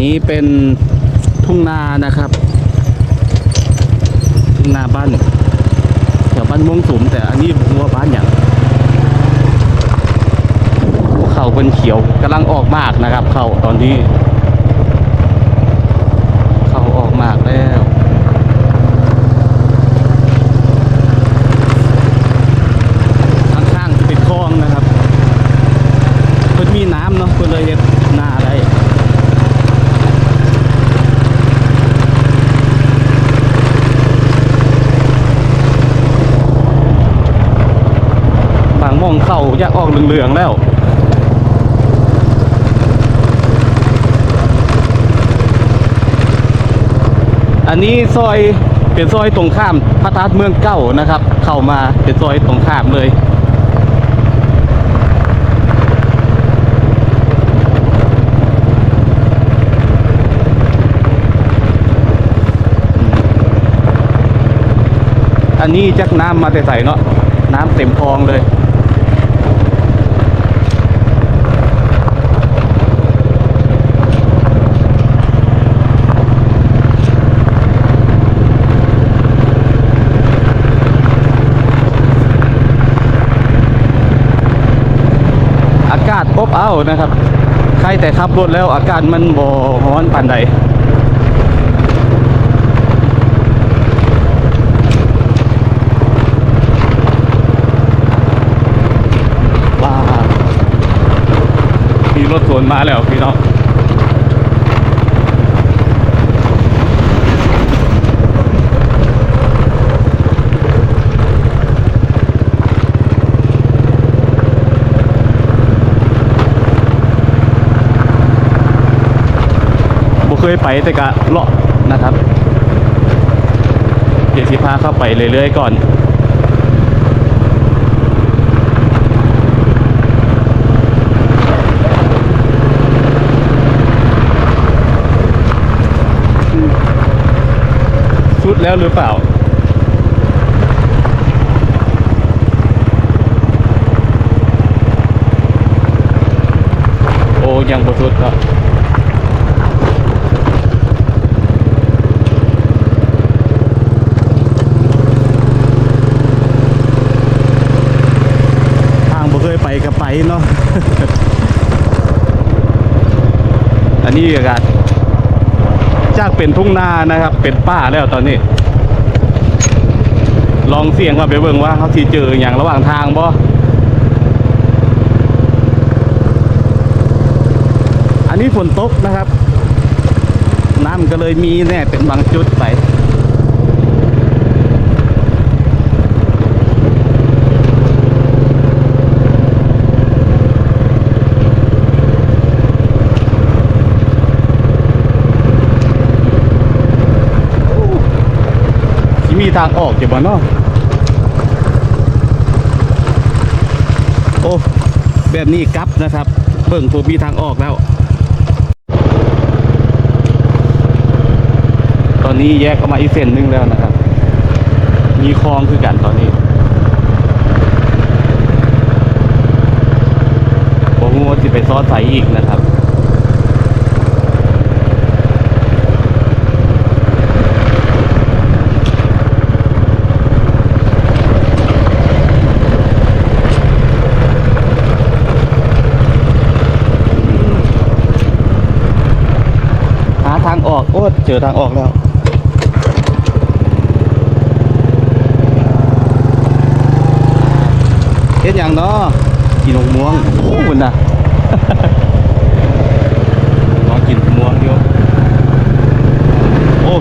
นี้เป็นทุ่งนานะครับ ทุ่งนาบ้านแถวบ้านม่วงสุมแต่อันนี้หัวาบ้านอย่างเขาเป็นเขียวกำลังออกมากนะครับ เขาตอนนี้ เขาออกมากแล้ว ข้างๆจะเป็นคลองนะครับเพิ่นมีน้ำเนาะเพิ่นเลยเฮ็ดนาได้บางหมอง เข้าอยากออกเหลืองๆแล้วอันนี้ซอยเป็นซอยตรงข้ามพระธาตุเมืองเก่านะครับ เข้ามาเป็นซอยตรงข้ามเลย อันนี้จักน้ำมาแต่ใส่เนาะน้ำเต็มคลองเลย อากาศอบอ้าวนะครับ ใครแต่ขับรถแล้วอาการมันบ่ร้อนปานใดว้าวมีรถสวนมาแล้วพี่น้อง ยไปแต่กะเลาะนะครับ เดี๋ยวสิพาเข้าไปเรื่อยๆก่อนสุดแล้วหรือเปล่าโอ้ยังบ่สุดครับ ทางบ่เคยไปก็ไปเนาะ อั นนี้อากาศจากเป็นทุ่งนานะครับ เป็นป่าแล้วตอนนี้ ลองเสี่ยงว่าไปเบิ่งว่าเขาที่เจออย่างระหว่างทางบ่อันนี้ฝนตกนะครับ น้ำก็เลยมีแน่เป็นบางจุดไป สิมี ทางออกอยู่บ่เนาะโอ้ แบบนี้กลับนะครับ เบิ่งผมมีทางออกแล้ว ตอนนี้แยกออกมาอีกเส้นนึงแล้วนะครับ มีคลองคือกันตอนนี้ผมว่าจะไปซอสใสอีกนะครับ หาทางออก โอ้ เจอทางออกแล้วเฮ็ดอย่างเนาะกินหกม่วงโอ้คุณน่ะลองกินม่วงอยู่โอ้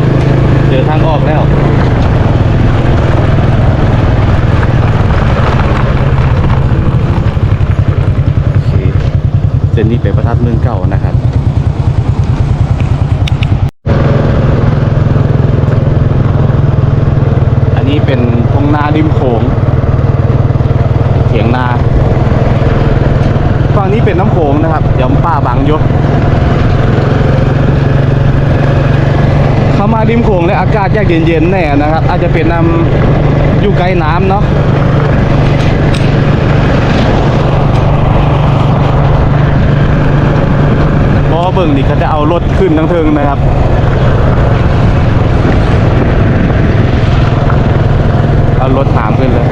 เจอทางออกแล้วโอเคเส้นนี้เป็นประทัดเมืองเก่านะครับ อันนี้เป็นทุ่งนา ริมโขงเถียงนาฝั่งนี้เป็นน้ำโขงนะครับ เดี๋ยวป้าบังยกเข้ามาริมโขงแล้วอากาศแยกเย็นๆแน่นะครับ อาจจะเป็นน้ำอยู่ไกลน้ำเนาะเพราะเบิ่งนี่เขาจะเอารถขึ้นทั้งเทิงนะครับ เอารถถามขึ้นเลย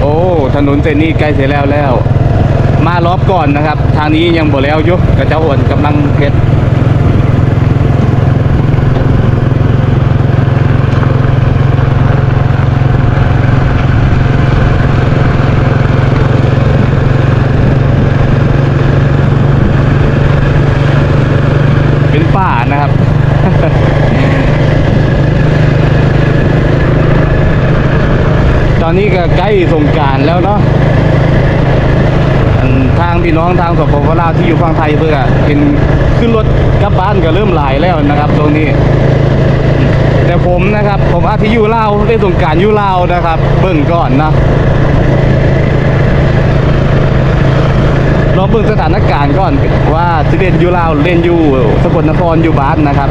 โอ้ถนนเส้นนี้ใกล้เสร็จแล้วแล้ว มารอบก่อนนะครับ ทางนี้ยังบ่แล้วยุกกระเจ้าอ่วนกำลังเพชรเป็นป่านะครับ ต อนนี้ก็ใกล้สงการแล้วเนาะทางพี่น้องทางสปปลาวที่อยู่ฝั่งไทยเพื่อเห็นขึ้นรถกลับบ้านก็เริ่มหลายแล้วนะครับ ตรงนี้ แต่ผมนะครับ ผมอาทิตย์อยู่ลาวได้สงการอยู่ลาวนะครับ เบิ่งก่อนนะรอเบิ่งสถานการณ์ก่อนว่าสิเล่นอยู่ลาวเล่นอยู่สกลนครอยู่บ้านนะครับ